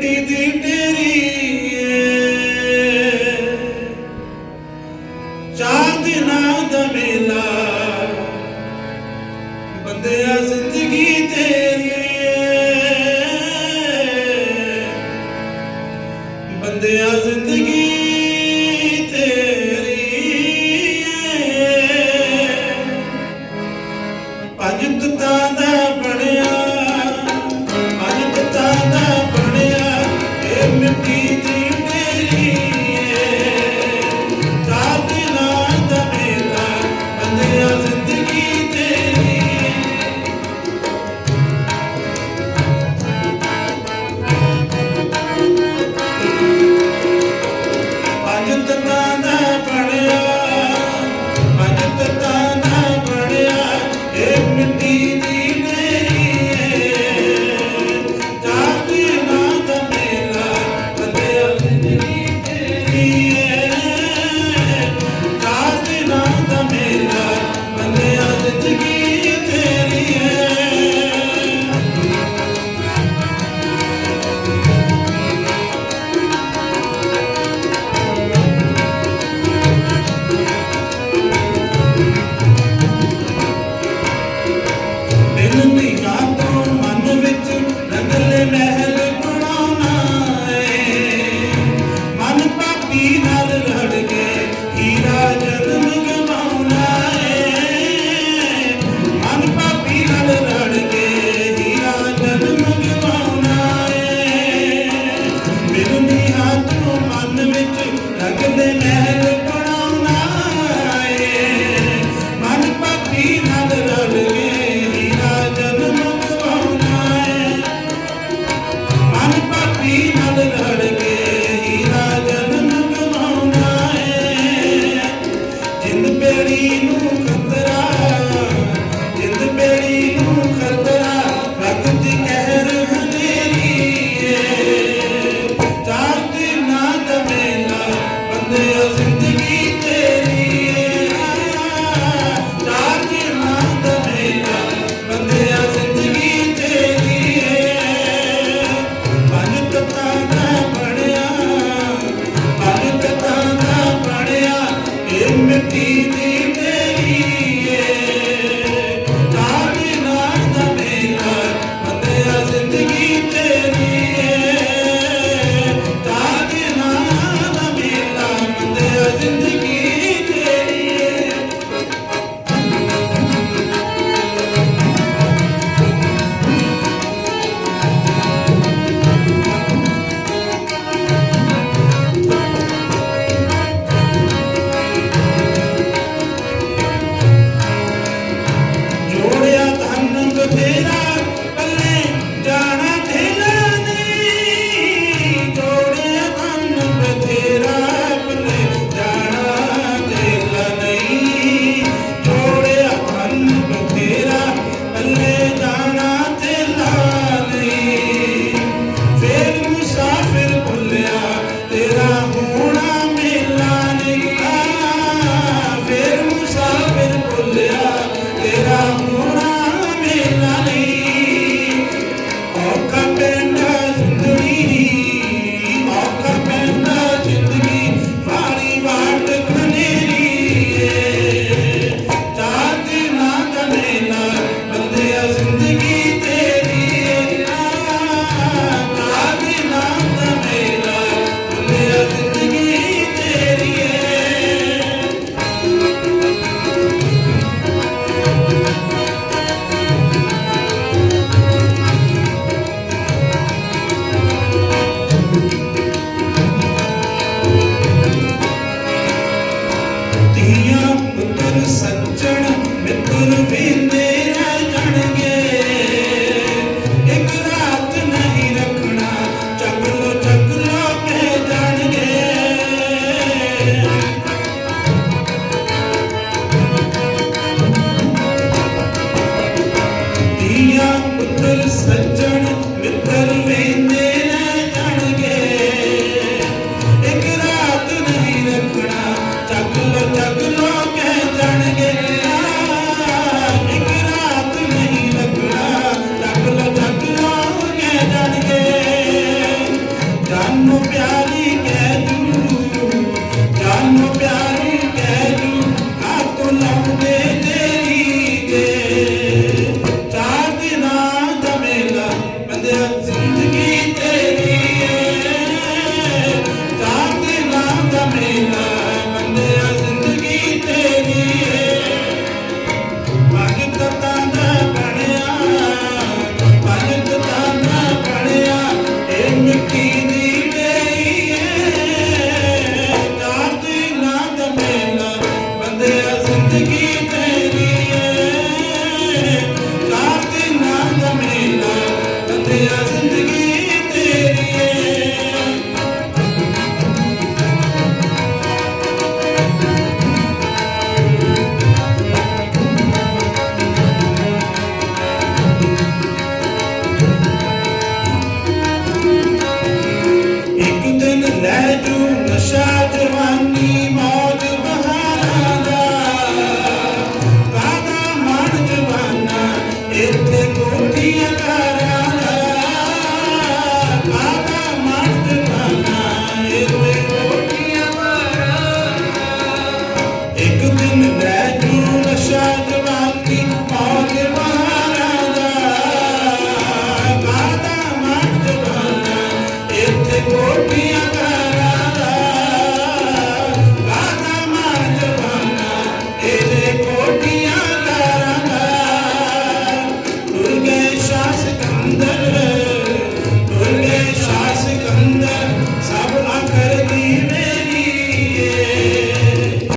ਮਿੱਟੀ ਤੇਰੀ ਏ। ਚਾਰ ਦਿਨਾਂ ਦਾ ਮੇਲਾ। ਬੰਦਿਆ ਤੇਰੀ ਏ। ਜ਼ਿੰਦਗੀ ਤੇਰੀ ਏ। ਭਜਤ ਤਾਂ